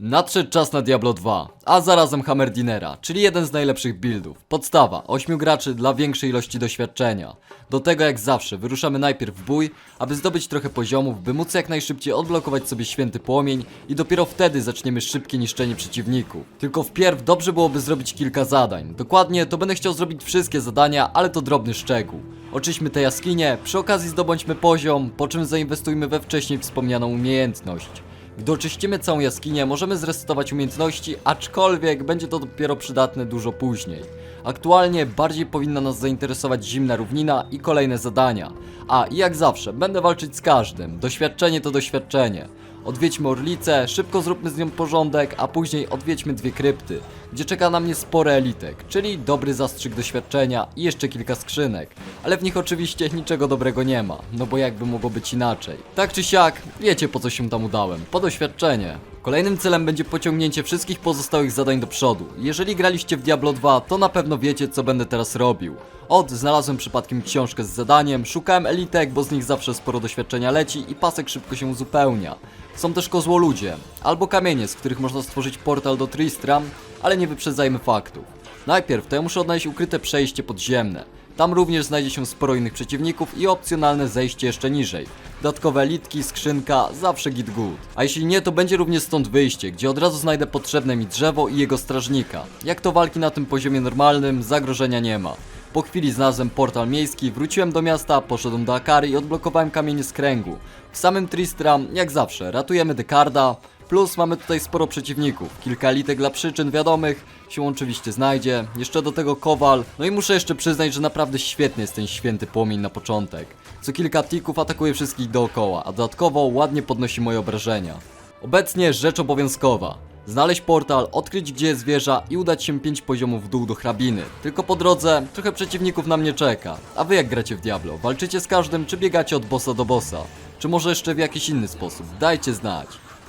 Nadszedł czas na Diablo 2, a zarazem Hammerdinera, czyli jeden z najlepszych buildów. Podstawa, 8 graczy dla większej ilości doświadczenia. Do tego jak zawsze wyruszamy najpierw w bój, aby zdobyć trochę poziomów, by móc jak najszybciej odblokować sobie święty płomień i dopiero wtedy zaczniemy szybkie niszczenie przeciwników. Tylko wpierw dobrze byłoby zrobić kilka zadań. Dokładnie to będę chciał zrobić wszystkie zadania, ale to drobny szczegół. Oczyśmy te jaskinie, przy okazji zdobądźmy poziom, po czym zainwestujmy we wcześniej wspomnianą umiejętność. Gdy oczyścimy całą jaskinię, możemy zresetować umiejętności, aczkolwiek będzie to dopiero przydatne dużo później. Aktualnie bardziej powinna nas zainteresować zimna równina i kolejne zadania. A i jak zawsze, będę walczyć z każdym. Doświadczenie to doświadczenie. Odwiedźmy Orlicę, szybko zróbmy z nią porządek, a później odwiedźmy dwie krypty, gdzie czeka na mnie sporo elitek, czyli dobry zastrzyk doświadczenia i jeszcze kilka skrzynek. Ale w nich oczywiście niczego dobrego nie ma, no bo jakby mogło być inaczej. Tak czy siak, wiecie po co się tam udałem, po doświadczenie. Kolejnym celem będzie pociągnięcie wszystkich pozostałych zadań do przodu. Jeżeli graliście w Diablo 2, to na pewno wiecie co będę teraz robił. Od znalazłem przypadkiem książkę z zadaniem, szukałem elitek, bo z nich zawsze sporo doświadczenia leci i pasek szybko się uzupełnia. Są też kozłoludzie, albo kamienie, z których można stworzyć portal do Tristram, ale nie wyprzedzajmy faktów. Najpierw to ja muszę odnaleźć ukryte przejście podziemne. Tam również znajdzie się sporo innych przeciwników i opcjonalne zejście jeszcze niżej. Dodatkowe elitki, skrzynka, zawsze git good. A jeśli nie, to będzie również stąd wyjście, gdzie od razu znajdę potrzebne mi drzewo i jego strażnika. Jak to walki na tym poziomie normalnym, zagrożenia nie ma. Po chwili znalazłem portal miejski, wróciłem do miasta, poszedłem do Akary i odblokowałem kamienie z kręgu. W samym Tristram, jak zawsze, ratujemy Dekarda, plus mamy tutaj sporo przeciwników. Kilka litek dla przyczyn wiadomych się oczywiście znajdzie, jeszcze do tego Kowal, no i muszę jeszcze przyznać, że naprawdę świetny jest ten święty płomień na początek. Co kilka tików atakuje wszystkich dookoła, a dodatkowo ładnie podnosi moje obrażenia. Obecnie rzecz obowiązkowa. Znaleźć portal, odkryć gdzie jest wieża i udać się 5 poziomów w dół do hrabiny. Tylko po drodze trochę przeciwników na mnie czeka. A wy jak gracie w Diablo? Walczycie z każdym czy biegacie od bossa do bossa? Czy może jeszcze w jakiś inny sposób? Dajcie znać.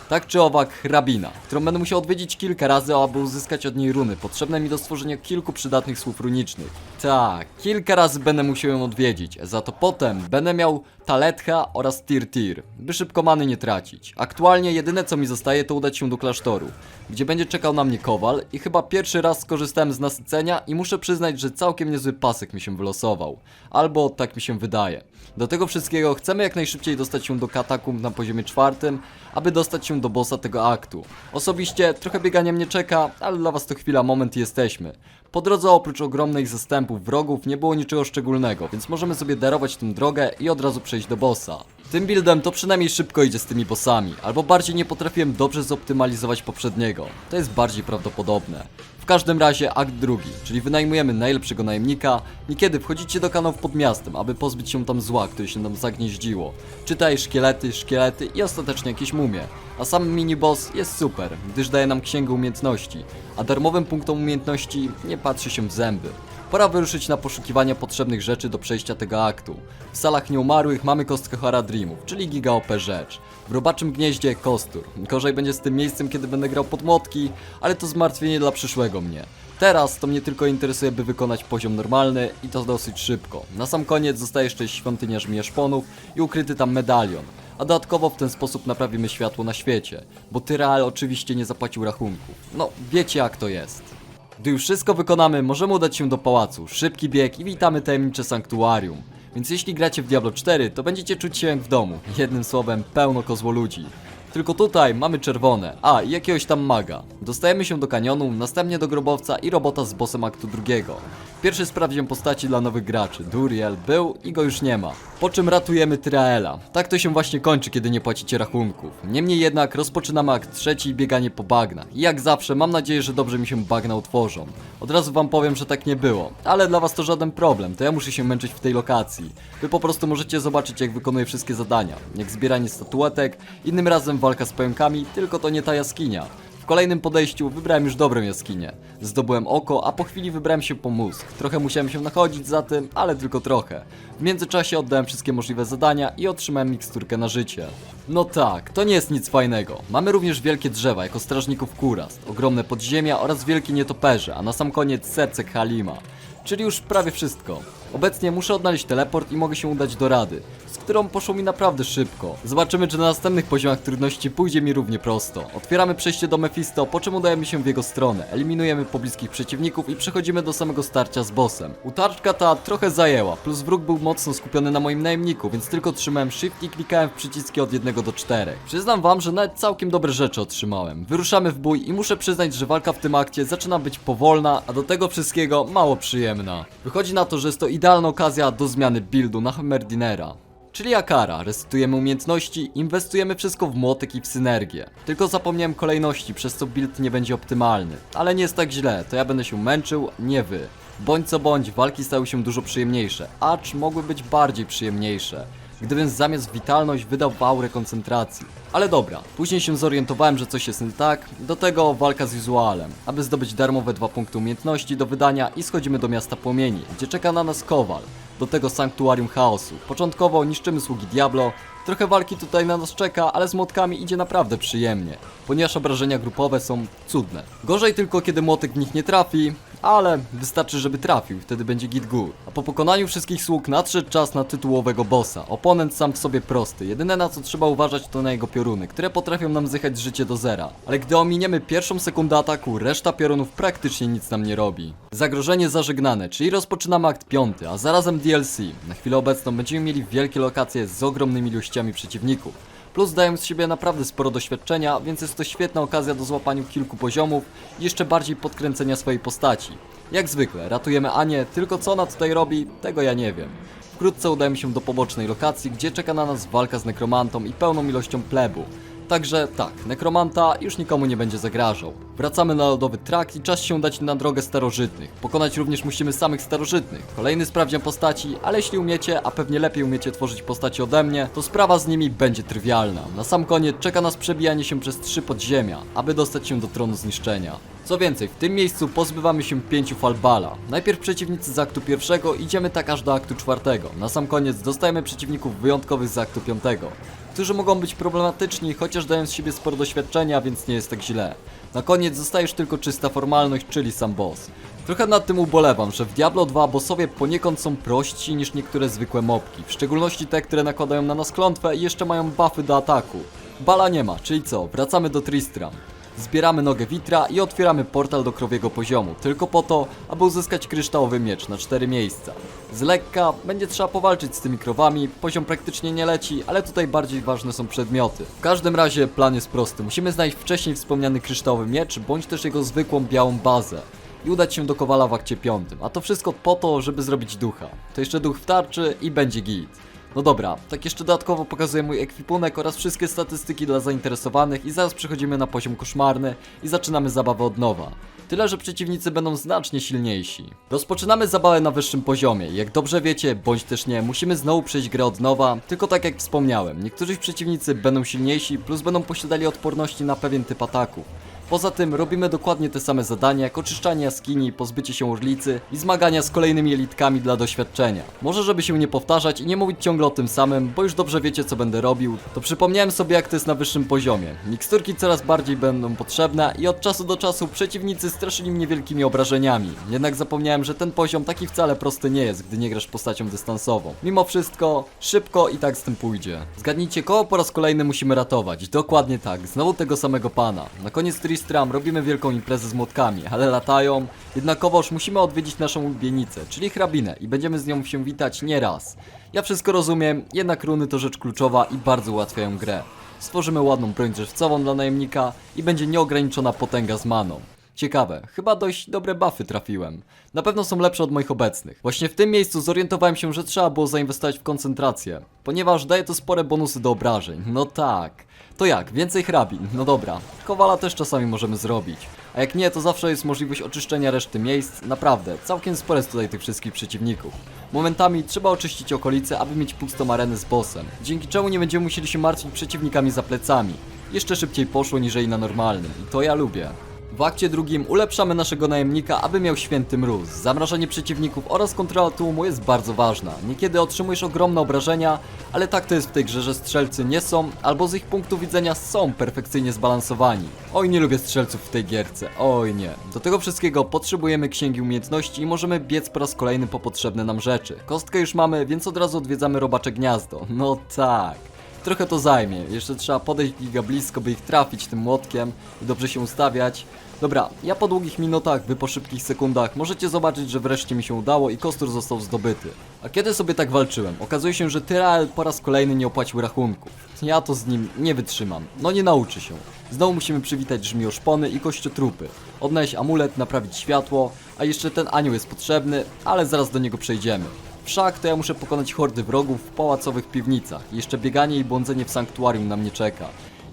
Tak czy owak, hrabina, którą będę musiał odwiedzić kilka razy, aby uzyskać od niej runy, potrzebne mi do stworzenia kilku przydatnych słów runicznych. Tak, kilka razy będę musiał ją odwiedzić, za to potem będę miał Taletha oraz Tir Tir, by szybko many nie tracić. Aktualnie jedyne co mi zostaje to udać się do klasztoru, gdzie będzie czekał na mnie kowal i chyba pierwszy raz skorzystałem z nasycenia i muszę przyznać, że całkiem niezły pasek mi się wylosował. Albo tak mi się wydaje. Do tego wszystkiego chcemy jak najszybciej dostać się do katakumb na poziomie czwartym, aby dostać się do bossa tego aktu. Osobiście trochę biegania mnie czeka, ale dla was to chwila, moment i jesteśmy. Po drodze oprócz ogromnych zastępów wrogów nie było niczego szczególnego, więc możemy sobie darować tę drogę i od razu przejść do bossa. Tym buildem to przynajmniej szybko idzie z tymi bossami, albo bardziej nie potrafiłem dobrze zoptymalizować poprzedniego. To jest bardziej prawdopodobne. Każdym razie akt drugi, czyli wynajmujemy najlepszego najemnika. Niekiedy wchodzicie do kanałów pod miastem, aby pozbyć się tam zła, które się tam zagnieździło. Czytaj szkielety, szkielety i ostatecznie jakieś mumie. A sam miniboss jest super, gdyż daje nam księgę umiejętności, a darmowym punktom umiejętności nie patrzy się w zęby. Pora wyruszyć na poszukiwania potrzebnych rzeczy do przejścia tego aktu. W salach nieumarłych mamy kostkę Haradrimów, czyli giga OP rzecz. W robaczym gnieździe kostur. Gorzej będzie z tym miejscem, kiedy będę grał pod młotki, ale to zmartwienie dla przyszłego mnie. Teraz to mnie tylko interesuje, by wykonać poziom normalny i to dosyć szybko. Na sam koniec zostaje jeszcze świątynia Żmierszponów i ukryty tam medalion. A dodatkowo w ten sposób naprawimy światło na świecie, bo Tyrael oczywiście nie zapłacił rachunków. No, wiecie jak to jest. Gdy już wszystko wykonamy, możemy udać się do pałacu, szybki bieg i witamy tajemnicze sanktuarium. Więc jeśli gracie w Diablo 4, to będziecie czuć się jak w domu. Jednym słowem, pełno kozłoludzi. Tylko tutaj mamy czerwone, a i jakiegoś tam maga. Dostajemy się do kanionu, następnie do grobowca i robota z bossem aktu drugiego. Pierwszy sprawdziłem postaci dla nowych graczy. Duriel był i go już nie ma. Po czym ratujemy Tyraela. Tak to się właśnie kończy, kiedy nie płacicie rachunków. Niemniej jednak rozpoczynamy akt trzeci bieganie po bagnach. I jak zawsze mam nadzieję, że dobrze mi się bagna utworzą. Od razu wam powiem, że tak nie było. Ale dla was to żaden problem, to ja muszę się męczyć w tej lokacji. Wy po prostu możecie zobaczyć jak wykonuję wszystkie zadania. Jak zbieranie statuetek, innym razem walka z pająkami, tylko to nie ta jaskinia. Kolejnym podejściu wybrałem już dobrą jaskinię. Zdobyłem oko, a po chwili wybrałem się po mózg. Trochę musiałem się nachodzić za tym, ale tylko trochę. W międzyczasie oddałem wszystkie możliwe zadania i otrzymałem miksturkę na życie. No tak, to nie jest nic fajnego. Mamy również wielkie drzewa jako strażników kurast, ogromne podziemia oraz wielkie nietoperze, a na sam koniec serce Halima. Czyli już prawie wszystko. Obecnie muszę odnaleźć teleport i mogę się udać do Rady, którą poszło mi naprawdę szybko. Zobaczymy, czy na następnych poziomach trudności pójdzie mi równie prosto. Otwieramy przejście do Mephisto, po czym udajemy się w jego stronę, eliminujemy pobliskich przeciwników i przechodzimy do samego starcia z bossem. Utarczka ta trochę zajęła, plus wróg był mocno skupiony na moim najemniku, więc tylko trzymałem shift i klikałem w przyciski od 1 do 4. Przyznam wam, że nawet całkiem dobre rzeczy otrzymałem. Wyruszamy w bój i muszę przyznać, że walka w tym akcie zaczyna być powolna, a do tego wszystkiego mało przyjemna. Wychodzi na to, że jest to idealna okazja do zmiany buildu na Hemmerdinera. Czyli Akara, resetujemy umiejętności, inwestujemy wszystko w młotek i w synergię. Tylko zapomniałem kolejności, przez co build nie będzie optymalny. Ale nie jest tak źle, to ja będę się męczył, nie wy. Bądź co bądź, walki stały się dużo przyjemniejsze, acz mogły być bardziej przyjemniejsze. Gdybym zamiast witalność wydał w aurę koncentracji. Ale dobra, później się zorientowałem, że coś jest nie tak, do tego walka z wizualem, aby zdobyć darmowe dwa punkty umiejętności do wydania i schodzimy do miasta płomieni, gdzie czeka na nas Kowal, do tego sanktuarium chaosu. Początkowo niszczymy sługi Diablo, trochę walki tutaj na nas czeka, ale z młotkami idzie naprawdę przyjemnie, ponieważ obrażenia grupowe są cudne. Gorzej tylko kiedy młotek w nich nie trafi, ale wystarczy, żeby trafił, wtedy będzie git good. A po pokonaniu wszystkich sług nadszedł czas na tytułowego bossa. Oponent sam w sobie prosty, jedyne na co trzeba uważać to na jego pioruny, które potrafią nam zjechać życie do zera. Ale gdy ominiemy pierwszą sekundę ataku, reszta piorunów praktycznie nic nam nie robi. Zagrożenie zażegnane, czyli rozpoczynamy akt piąty, a zarazem DLC. Na chwilę obecną będziemy mieli wielkie lokacje z ogromnymi ilościami przeciwników. Plus dają z siebie naprawdę sporo doświadczenia, więc jest to świetna okazja do złapania kilku poziomów i jeszcze bardziej podkręcenia swojej postaci. Jak zwykle, ratujemy Anię, tylko co ona tutaj robi, tego ja nie wiem. Wkrótce udajemy się do pobocznej lokacji, gdzie czeka na nas walka z nekromantą i pełną ilością plebu. Także tak, nekromanta już nikomu nie będzie zagrażał. Wracamy na lodowy trakt i czas się dać na drogę starożytnych. Pokonać również musimy samych starożytnych. Kolejny sprawdzian postaci, ale jeśli umiecie, a pewnie lepiej umiecie tworzyć postaci ode mnie, to sprawa z nimi będzie trywialna. Na sam koniec czeka nas przebijanie się przez trzy podziemia, aby dostać się do tronu zniszczenia. Co więcej, w tym miejscu pozbywamy się pięciu falbala. Najpierw przeciwnicy z aktu pierwszego, idziemy tak aż do aktu czwartego. Na sam koniec dostajemy przeciwników wyjątkowych z aktu piątego którzy mogą być problematyczni, chociaż dają z siebie sporo doświadczenia, więc nie jest tak źle. Na koniec zostaje już tylko czysta formalność, czyli sam boss. Trochę nad tym ubolewam, że w Diablo 2 bossowie poniekąd są prości niż niektóre zwykłe mopki, w szczególności te, które nakładają na nas klątwę i jeszcze mają buffy do ataku. Bala nie ma, czyli co, wracamy do Tristram. Zbieramy nogę Witra i otwieramy portal do krowiego poziomu, tylko po to, aby uzyskać kryształowy miecz na cztery miejsca. Z lekka będzie trzeba powalczyć z tymi krowami, poziom praktycznie nie leci, ale tutaj bardziej ważne są przedmioty. W każdym razie plan jest prosty, musimy znaleźć wcześniej wspomniany kryształowy miecz, bądź też jego zwykłą białą bazę i udać się do Kowala w akcie piątym, a to wszystko po to, żeby zrobić ducha. To jeszcze duch w tarczy i będzie git. No dobra, tak jeszcze dodatkowo pokazuję mój ekwipunek oraz wszystkie statystyki dla zainteresowanych i zaraz przechodzimy na poziom koszmarny i zaczynamy zabawę od nowa. Tyle, że przeciwnicy będą znacznie silniejsi. Rozpoczynamy zabawę na wyższym poziomie. Jak dobrze wiecie, bądź też nie, musimy znowu przejść grę od nowa, tylko tak jak wspomniałem, niektórzy przeciwnicy będą silniejsi, plus będą posiadali odporności na pewien typ ataków. Poza tym robimy dokładnie te same zadania, jak oczyszczanie jaskini, pozbycie się urlicy i zmagania z kolejnymi elitkami dla doświadczenia. Może żeby się nie powtarzać i nie mówić ciągle o tym samym, bo już dobrze wiecie co będę robił, to przypomniałem sobie jak to jest na wyższym poziomie. Miksturki coraz bardziej będą potrzebne i od czasu do czasu przeciwnicy straszyli mnie wielkimi obrażeniami. Jednak zapomniałem, że ten poziom taki wcale prosty nie jest, gdy nie grasz postacią dystansową. Mimo wszystko, szybko i tak z tym pójdzie. Zgadnijcie, koło po raz kolejny musimy ratować. Dokładnie tak, znowu tego samego pana. Na koniec Tristram robimy wielką imprezę z młotkami, ale latają. Jednakowoż musimy odwiedzić naszą ulubienicę, czyli hrabinę i będziemy z nią się witać nie raz. Ja wszystko rozumiem, jednak runy to rzecz kluczowa i bardzo ułatwiają grę. Stworzymy ładną broń drzewcową dla najemnika i będzie nieograniczona potęga z maną. Ciekawe, chyba dość dobre buffy trafiłem. Na pewno są lepsze od moich obecnych. Właśnie w tym miejscu zorientowałem się, że trzeba było zainwestować w koncentrację, ponieważ daje to spore bonusy do obrażeń. No tak. To jak? Więcej hrabin? No dobra. Kowala też czasami możemy zrobić. A jak nie, to zawsze jest możliwość oczyszczenia reszty miejsc. Naprawdę, całkiem sporo jest tutaj tych wszystkich przeciwników. Momentami trzeba oczyścić okolice, aby mieć pustą arenę z bossem, dzięki czemu nie będziemy musieli się martwić przeciwnikami za plecami. Jeszcze szybciej poszło niżeli na normalnym i to ja lubię. W akcie drugim ulepszamy naszego najemnika, aby miał święty mróz. Zamrażanie przeciwników oraz kontrola tłumu jest bardzo ważna. Niekiedy otrzymujesz ogromne obrażenia, ale tak to jest w tej grze, że strzelcy nie są, albo z ich punktu widzenia są perfekcyjnie zbalansowani. Oj, nie lubię strzelców w tej gierce, oj nie. Do tego wszystkiego potrzebujemy księgi umiejętności i możemy biec po raz kolejny po potrzebne nam rzeczy. Kostkę już mamy, więc od razu odwiedzamy robacze gniazdo. No tak. Trochę to zajmie. Jeszcze trzeba podejść giga blisko, by ich trafić tym młotkiem i dobrze się ustawiać. Dobra, ja po długich minutach, wy po szybkich sekundach możecie zobaczyć, że wreszcie mi się udało i kostur został zdobyty. A kiedy sobie tak walczyłem? Okazuje się, że Tyrael po raz kolejny nie opłacił rachunków. Ja to z nim nie wytrzymam. No nie nauczy się. Znowu musimy przywitać żmioszpony i kościotrupy. Odnaleźć amulet, naprawić światło, a jeszcze ten anioł jest potrzebny, ale zaraz do niego przejdziemy. Wszak to ja muszę pokonać hordy wrogów w pałacowych piwnicach. Jeszcze bieganie i błądzenie w sanktuarium na mnie czeka.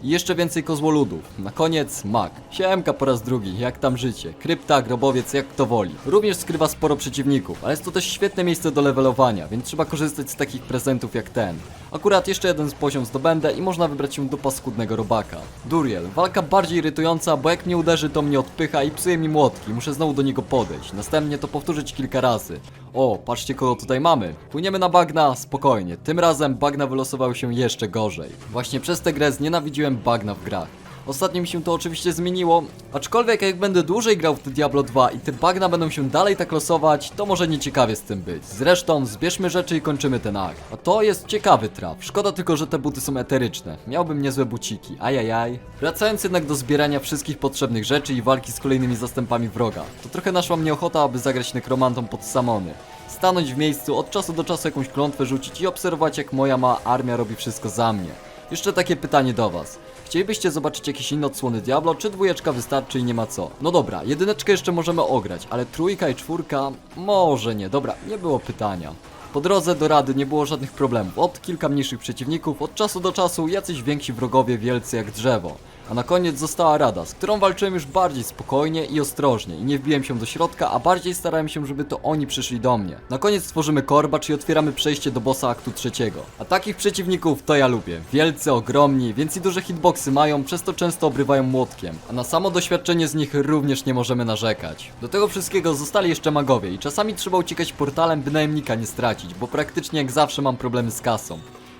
I jeszcze więcej kozłoludów. Na koniec mak. Siemka po raz drugi, jak tam życie. Krypta, grobowiec, jak kto woli. Również skrywa sporo przeciwników, ale jest to też świetne miejsce do levelowania, więc trzeba korzystać z takich prezentów jak ten. Akurat jeszcze jeden poziom zdobędę i można wybrać się do paskudnego robaka. Duriel, walka bardziej irytująca, bo jak mnie uderzy to mnie odpycha i psuje mi młotki, muszę znowu do niego podejść. Następnie to powtórzyć kilka razy. O, patrzcie kogo tutaj mamy. Płyniemy na bagna, spokojnie. Tym razem bagna wylosowały się jeszcze gorzej. Właśnie przez tę grę znienawidziłem bagna w grach. Ostatnio mi się to oczywiście zmieniło, aczkolwiek jak będę dłużej grał w te Diablo 2 i te bagna będą się dalej tak losować, to może nieciekawie z tym być. Zresztą zbierzmy rzeczy i kończymy ten akt. A to jest ciekawy traf. Szkoda tylko, że te buty są eteryczne. Miałbym niezłe buciki, ajajaj. Wracając jednak do zbierania wszystkich potrzebnych rzeczy i walki z kolejnymi zastępami wroga, to trochę naszła mnie ochota, aby zagrać nekromantą pod samony. Stanąć w miejscu, od czasu do czasu jakąś klątwę rzucić i obserwować jak moja ma armia robi wszystko za mnie. Jeszcze takie pytanie do was. Chcielibyście zobaczyć jakieś inne odsłony Diablo, czy dwójeczka wystarczy i nie ma co? No dobra, jedyneczkę jeszcze możemy ograć, ale trójka i czwórka? Może nie, dobra, nie było pytania. Po drodze do rady nie było żadnych problemów. Od kilka mniejszych przeciwników, od czasu do czasu jacyś więksi wrogowie wielcy jak drzewo. A na koniec została rada, z którą walczyłem już bardziej spokojnie i ostrożnie i nie wbiłem się do środka, a bardziej starałem się, żeby to oni przyszli do mnie. Na koniec tworzymy korbacz i otwieramy przejście do bossa aktu trzeciego. A takich przeciwników to ja lubię. Wielcy, ogromni, więc i duże hitboxy mają, przez to często obrywają młotkiem. A na samo doświadczenie z nich również nie możemy narzekać. Do tego wszystkiego zostali jeszcze magowie i czasami trzeba uciekać portalem, by najemnika nie stracić, bo praktycznie jak zawsze mam problemy z kasą.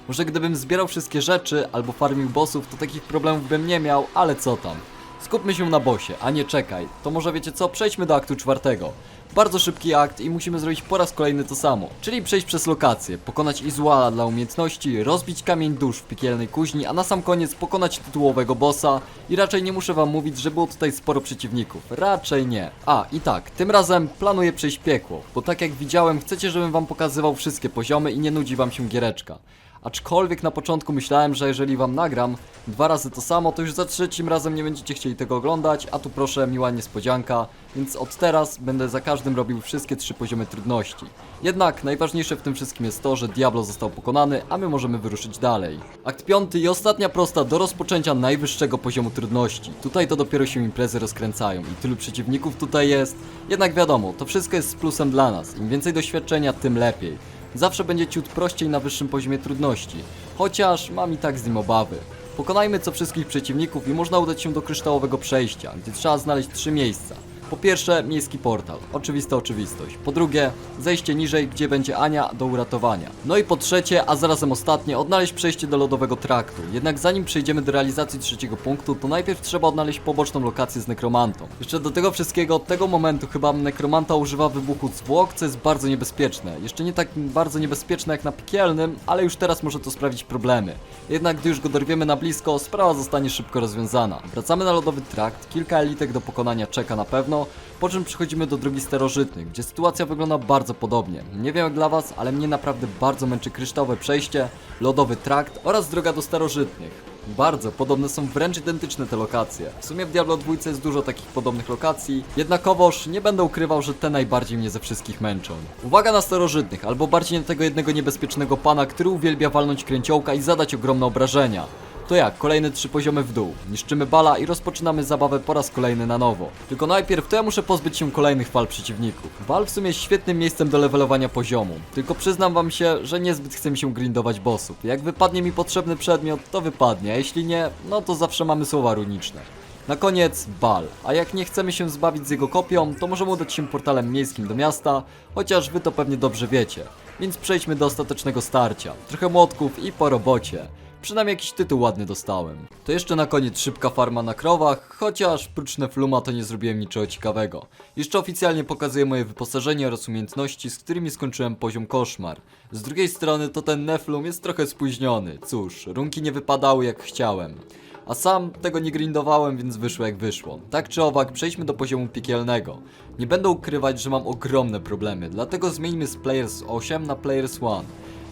Może gdybym zbierał wszystkie rzeczy albo farmił bossów, to takich problemów bym nie miał, ale co tam. Skupmy się na bossie, a nie czekaj. To może wiecie co, przejdźmy do aktu czwartego. Bardzo szybki akt i musimy zrobić po raz kolejny to samo. Czyli przejść przez lokację, pokonać Izuala dla umiejętności, rozbić kamień dusz w piekielnej kuźni, a na sam koniec pokonać tytułowego bossa i raczej nie muszę wam mówić, że było tutaj sporo przeciwników. Raczej nie. A, i tak, tym razem planuję przejść piekło, bo tak jak widziałem, chcecie, żebym wam pokazywał wszystkie poziomy i nie nudzi wam się giereczka. Aczkolwiek na początku myślałem, że jeżeli wam nagram dwa razy to samo, to już za trzecim razem nie będziecie chcieli tego oglądać, a tu proszę miła niespodzianka, więc od teraz będę za każdym robił wszystkie trzy poziomy trudności. Jednak najważniejsze w tym wszystkim jest to, że Diablo został pokonany, a my możemy wyruszyć dalej. Akt piąty i ostatnia prosta do rozpoczęcia najwyższego poziomu trudności. Tutaj to dopiero się imprezy rozkręcają i tylu przeciwników tutaj jest. Jednak wiadomo, to wszystko jest z plusem dla nas. Im więcej doświadczenia, tym lepiej. Zawsze będzie ciut prościej na wyższym poziomie trudności. Chociaż mam i tak z nim obawy. Pokonajmy co wszystkich przeciwników i można udać się do kryształowego przejścia, gdzie trzeba znaleźć trzy miejsca. Po pierwsze, miejski portal. Oczywista oczywistość. Po drugie, zejście niżej, gdzie będzie Ania do uratowania. No i po trzecie, a zarazem ostatnie, odnaleźć przejście do lodowego traktu. Jednak zanim przejdziemy do realizacji trzeciego punktu, to najpierw trzeba odnaleźć poboczną lokację z nekromantą. Jeszcze do tego wszystkiego, od tego momentu chyba nekromanta używa wybuchu zwłok, co jest bardzo niebezpieczne. Jeszcze nie tak bardzo niebezpieczne jak na piekielnym, ale już teraz może to sprawić problemy. Jednak gdy już go dorwiemy na blisko, sprawa zostanie szybko rozwiązana. Wracamy na lodowy trakt, kilka elitek do pokonania czeka na pewno, po czym przechodzimy do drogi starożytnych, gdzie sytuacja wygląda bardzo podobnie. Nie wiem jak dla was, ale mnie naprawdę bardzo męczy kryształowe przejście, lodowy trakt oraz droga do starożytnych. Bardzo podobne są wręcz identyczne te lokacje. W sumie w Diablo 2 jest dużo takich podobnych lokacji, jednakowoż nie będę ukrywał, że te najbardziej mnie ze wszystkich męczą. Uwaga na starożytnych, albo bardziej na tego jednego niebezpiecznego pana, który uwielbia walnąć kręciołka i zadać ogromne obrażenia. To jak, kolejne trzy poziomy w dół. Niszczymy bala i rozpoczynamy zabawę po raz kolejny na nowo. Tylko najpierw to ja muszę pozbyć się kolejnych fal przeciwników. Bal w sumie jest świetnym miejscem do levelowania poziomu. Tylko przyznam wam się, że niezbyt chce mi się grindować bossów. Jak wypadnie mi potrzebny przedmiot, to wypadnie, a jeśli nie, no to zawsze mamy słowa runiczne. Na koniec bal, a jak nie chcemy się zbawić z jego kopią, to możemy udać się portalem miejskim do miasta, chociaż wy to pewnie dobrze wiecie. Więc przejdźmy do ostatecznego starcia. Trochę młotków i po robocie. Przynajmniej jakiś tytuł ładny dostałem. To jeszcze na koniec szybka farma na krowach, chociaż prócz Nefluma to nie zrobiłem niczego ciekawego. Jeszcze oficjalnie pokazuję moje wyposażenie oraz umiejętności, z którymi skończyłem poziom koszmar. Z drugiej strony to ten Neflum jest trochę spóźniony. Cóż, runki nie wypadały jak chciałem. A sam tego nie grindowałem, więc wyszło jak wyszło. Tak czy owak, przejdźmy do poziomu piekielnego. Nie będę ukrywać, że mam ogromne problemy, dlatego zmieńmy z Players 8 na Players 1.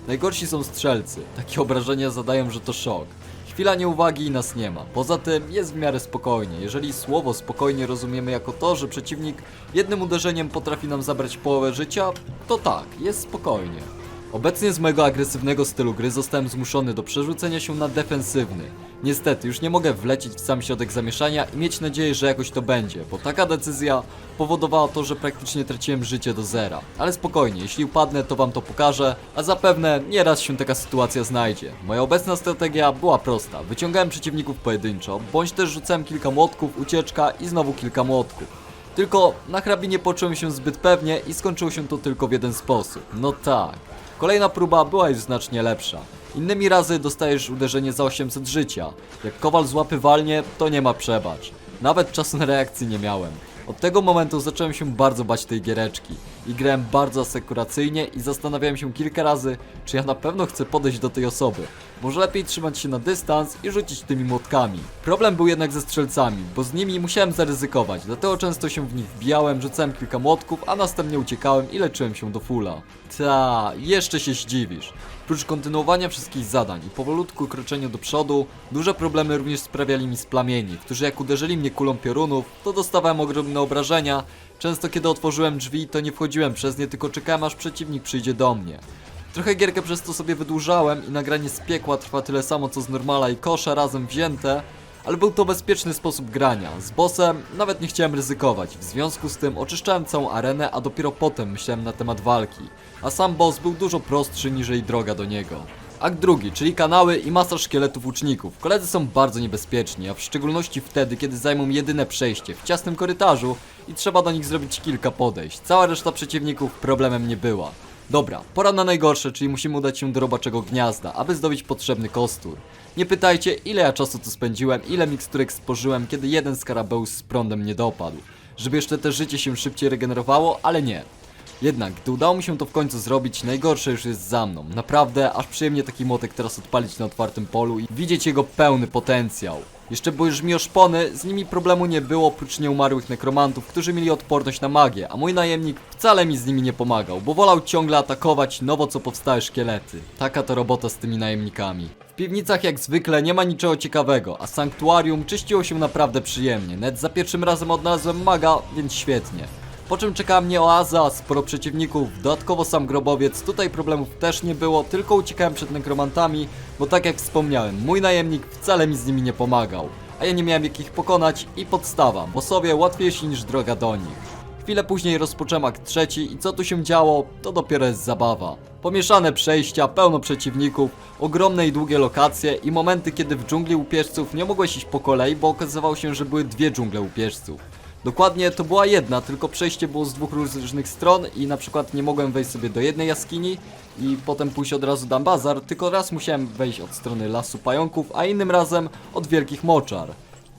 Najgorsi są strzelcy. Takie obrażenia zadają, że to szok. Chwila nieuwagi i nas nie ma. Poza tym jest w miarę spokojnie. Jeżeli słowo spokojnie rozumiemy jako to, że przeciwnik jednym uderzeniem potrafi nam zabrać połowę życia, to tak, jest spokojnie. Obecnie z mojego agresywnego stylu gry zostałem zmuszony do przerzucenia się na defensywny. Niestety, już nie mogę wlecieć w sam środek zamieszania i mieć nadzieję, że jakoś to będzie, bo taka decyzja powodowała to, że praktycznie traciłem życie do zera. Ale spokojnie, jeśli upadnę, to wam to pokażę, a zapewne nieraz się taka sytuacja znajdzie. Moja obecna strategia była prosta. Wyciągałem przeciwników pojedynczo, bądź też rzucałem kilka młotków, ucieczka i znowu kilka młotków. Tylko na hrabinie poczułem się zbyt pewnie i skończyło się to tylko w jeden sposób. No tak. Kolejna próba była już znacznie lepsza. Innymi razy dostajesz uderzenie za 800 życia. Jak kowal z łapy walnie, to nie ma przebacz. Nawet czasu na reakcję nie miałem. Od tego momentu zacząłem się bardzo bać tej giereczki. I grałem bardzo asekuracyjnie i zastanawiałem się kilka razy, czy ja na pewno chcę podejść do tej osoby. Może lepiej trzymać się na dystans i rzucić tymi młotkami. Problem był jednak ze strzelcami, bo z nimi musiałem zaryzykować, dlatego często się w nich wbijałem, rzucałem kilka młotków, a następnie uciekałem i leczyłem się do fulla. Ta, jeszcze się zdziwisz. Prócz kontynuowania wszystkich zadań i powolutku kroczenia do przodu, duże problemy również sprawiali mi splamieni, którzy jak uderzyli mnie kulą piorunów, to dostawałem ogromne obrażenia. Często kiedy otworzyłem drzwi, to nie wchodziłem przez nie, tylko czekałem aż przeciwnik przyjdzie do mnie. Trochę gierkę przez to sobie wydłużałem i nagranie z piekła trwa tyle samo co z normala i kosza razem wzięte, ale był to bezpieczny sposób grania. Z bossem nawet nie chciałem ryzykować, w związku z tym oczyszczałem całą arenę, a dopiero potem myślałem na temat walki. A sam boss był dużo prostszy niżeli droga do niego. Akt drugi, czyli kanały i masa szkieletów łuczników. Koledzy są bardzo niebezpieczni, a w szczególności wtedy, kiedy zajmą jedyne przejście w ciasnym korytarzu i trzeba do nich zrobić kilka podejść. Cała reszta przeciwników problemem nie była. Dobra, pora na najgorsze, czyli musimy udać się do robaczego gniazda, aby zdobyć potrzebny kostur. Nie pytajcie, ile ja czasu tu spędziłem, ile miksturek spożyłem, kiedy jeden skarabeus z prądem nie dopadł. Żeby jeszcze te życie się szybciej regenerowało, ale nie. Jednak, gdy udało mi się to w końcu zrobić, najgorsze już jest za mną. Naprawdę, aż przyjemnie taki motek teraz odpalić na otwartym polu i widzieć jego pełny potencjał. Jeszcze bo już mi oszpony, z nimi problemu nie było oprócz nieumarłych nekromantów, którzy mieli odporność na magię, a mój najemnik wcale mi z nimi nie pomagał, bo wolał ciągle atakować nowo co powstałe szkielety. Taka to robota z tymi najemnikami. W piwnicach jak zwykle nie ma niczego ciekawego, a sanktuarium czyściło się naprawdę przyjemnie. Net za pierwszym razem odnalazłem maga, więc świetnie. Po czym czekała mnie oaza, sporo przeciwników, dodatkowo sam grobowiec, tutaj problemów też nie było, tylko uciekałem przed nekromantami, bo tak jak wspomniałem, mój najemnik wcale mi z nimi nie pomagał, a ja nie miałem jak ich pokonać i podstawa, bo sobie łatwiejsi niż droga do nich. Chwilę później rozpocząłem akt trzeci i co tu się działo, to dopiero jest zabawa. Pomieszane przejścia, pełno przeciwników, ogromne i długie lokacje i momenty, kiedy w dżungli łupieżców nie mogłeś iść po kolei, bo okazywało się, że były dwie dżungle łupieżców. Dokładnie to była jedna, tylko przejście było z dwóch różnych stron i na przykład nie mogłem wejść sobie do jednej jaskini i potem pójść od razu do bazar, tylko raz musiałem wejść od strony lasu pająków, a innym razem od wielkich moczar.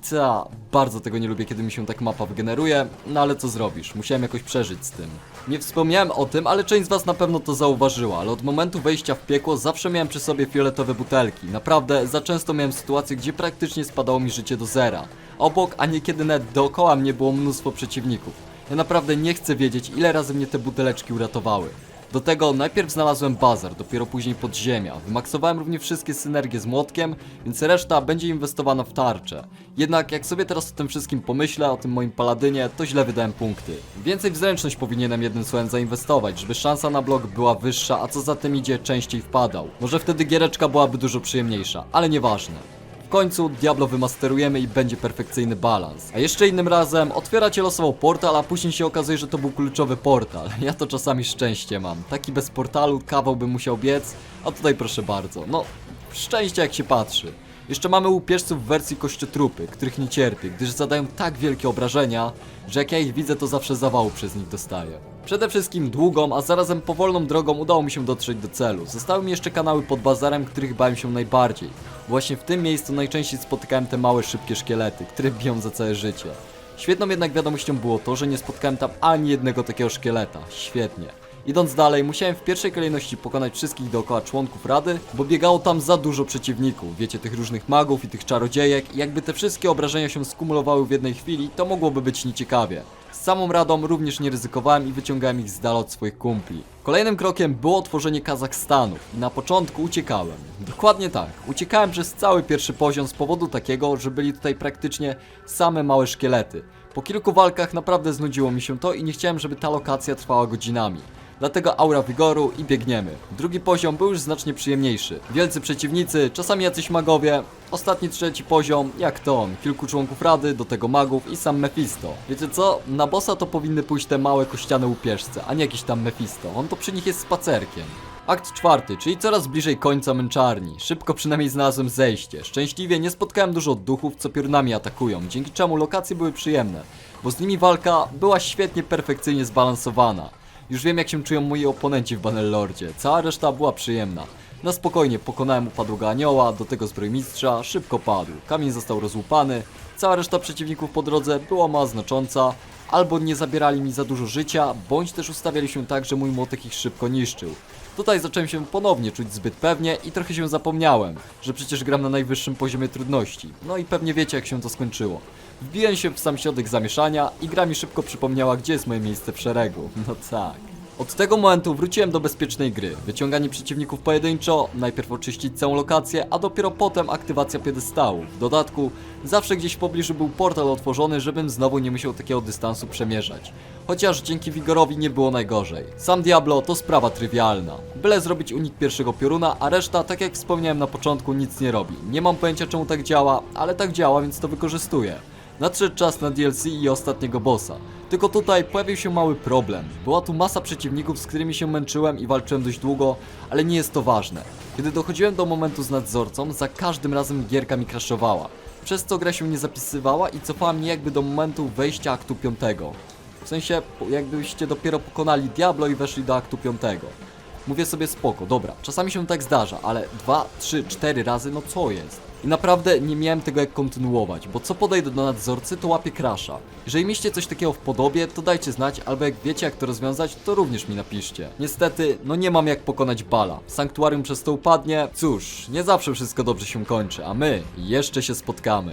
Ta, bardzo tego nie lubię, kiedy mi się tak mapa wygeneruje, no ale co zrobisz, musiałem jakoś przeżyć z tym. Nie wspomniałem o tym, ale część z was na pewno to zauważyła, ale od momentu wejścia w piekło zawsze miałem przy sobie fioletowe butelki. Naprawdę, za często miałem sytuacje, gdzie praktycznie spadało mi życie do zera. Obok, a niekiedy nawet dookoła mnie było mnóstwo przeciwników. Ja naprawdę nie chcę wiedzieć, ile razy mnie te buteleczki uratowały. Do tego najpierw znalazłem bazar, dopiero później podziemia. Wymaksowałem również wszystkie synergie z młotkiem, więc reszta będzie inwestowana w tarczę. Jednak jak sobie teraz o tym wszystkim pomyślę, o tym moim paladynie, to źle wydałem punkty. Więcej w zręczność powinienem jednym słowem zainwestować, żeby szansa na blok była wyższa, a co za tym idzie, częściej wpadał. Może wtedy giereczka byłaby dużo przyjemniejsza, ale nieważne. Końcu Diablo wymasterujemy i będzie perfekcyjny balans. A jeszcze innym razem otwieracie losowo portal, a później się okazuje, że to był kluczowy portal. Ja to czasami szczęście mam. Taki bez portalu kawał bym musiał biec, a tutaj proszę bardzo. No, szczęście jak się patrzy. Jeszcze mamy łupieżców w wersji kościotrupy, których nie cierpię, gdyż zadają tak wielkie obrażenia, że jak ja ich widzę, to zawsze zawału przez nich dostaję. Przede wszystkim długą, a zarazem powolną drogą udało mi się dotrzeć do celu. Zostały mi jeszcze kanały pod bazarem, których bałem się najbardziej. Właśnie w tym miejscu najczęściej spotykałem te małe, szybkie szkielety, które biją za całe życie. Świetną jednak wiadomością było to, że nie spotkałem tam ani jednego takiego szkieleta. Świetnie. Idąc dalej, musiałem w pierwszej kolejności pokonać wszystkich dookoła członków rady, bo biegało tam za dużo przeciwników, wiecie, tych różnych magów i tych czarodziejek i jakby te wszystkie obrażenia się skumulowały w jednej chwili, to mogłoby być nieciekawie. Z samą radą również nie ryzykowałem i wyciągałem ich z dala od swoich kumpli. Kolejnym krokiem było tworzenie Kazachstanu i na początku uciekałem. Dokładnie tak, uciekałem przez cały pierwszy poziom z powodu takiego, że byli tutaj praktycznie same małe szkielety. Po kilku walkach naprawdę znudziło mi się to i nie chciałem, żeby ta lokacja trwała godzinami. Dlatego aura wigoru i biegniemy. Drugi poziom był już znacznie przyjemniejszy. Wielcy przeciwnicy, czasami jacyś magowie. Ostatni trzeci poziom, jak to on, kilku członków rady, do tego magów i sam Mephisto. Wiecie co? Na bossa to powinny pójść te małe kościane łupieżce, a nie jakiś tam Mephisto. On to przy nich jest spacerkiem. Akt czwarty, czyli coraz bliżej końca męczarni. Szybko przynajmniej znalazłem zejście. Szczęśliwie nie spotkałem dużo duchów, co piorunami atakują, dzięki czemu lokacje były przyjemne, bo z nimi walka była świetnie perfekcyjnie zbalansowana. Już wiem jak się czują moi oponenci w Bannerlordzie, cała reszta była przyjemna. Na spokojnie pokonałem upadłego anioła, do tego zbrojmistrza, szybko padł, kamień został rozłupany, cała reszta przeciwników po drodze była mała znacząca, albo nie zabierali mi za dużo życia, bądź też ustawiali się tak, że mój młotek ich szybko niszczył. Tutaj zacząłem się ponownie czuć zbyt pewnie i trochę się zapomniałem, że przecież gram na najwyższym poziomie trudności. No i pewnie wiecie jak się to skończyło. Wbiłem się w sam środek zamieszania i gra mi szybko przypomniała, gdzie jest moje miejsce w szeregu. No tak. Od tego momentu wróciłem do bezpiecznej gry. Wyciąganie przeciwników pojedynczo, najpierw oczyścić całą lokację, a dopiero potem aktywacja piedestału. W dodatku, zawsze gdzieś w pobliżu był portal otworzony, żebym znowu nie musiał takiego dystansu przemierzać. Chociaż dzięki Wigorowi nie było najgorzej. Sam Diablo to sprawa trywialna. Byle zrobić unik pierwszego pioruna, a reszta, tak jak wspomniałem na początku, nic nie robi. Nie mam pojęcia czemu tak działa, ale tak działa, więc to wykorzystuję. Nadszedł czas na DLC i ostatniego bossa. Tylko tutaj pojawił się mały problem. Była tu masa przeciwników, z którymi się męczyłem i walczyłem dość długo, ale nie jest to ważne. Kiedy dochodziłem do momentu z nadzorcą, za każdym razem gierka mi crashowała. Przez co gra się nie zapisywała i cofała mnie jakby do momentu wejścia aktu 5. W sensie, jakbyście dopiero pokonali Diablo i weszli do aktu 5. Mówię sobie spoko, dobra, czasami się tak zdarza, ale 2, 3, 4 razy, no co jest? I naprawdę nie miałem tego jak kontynuować, bo co podejdę do nadzorcy, to łapię crasha. Jeżeli mieliście coś takiego w podobie, to dajcie znać, albo jak wiecie jak to rozwiązać, to również mi napiszcie. Niestety, no nie mam jak pokonać bala. Sanktuarium przez to upadnie. Cóż, nie zawsze wszystko dobrze się kończy, a my jeszcze się spotkamy.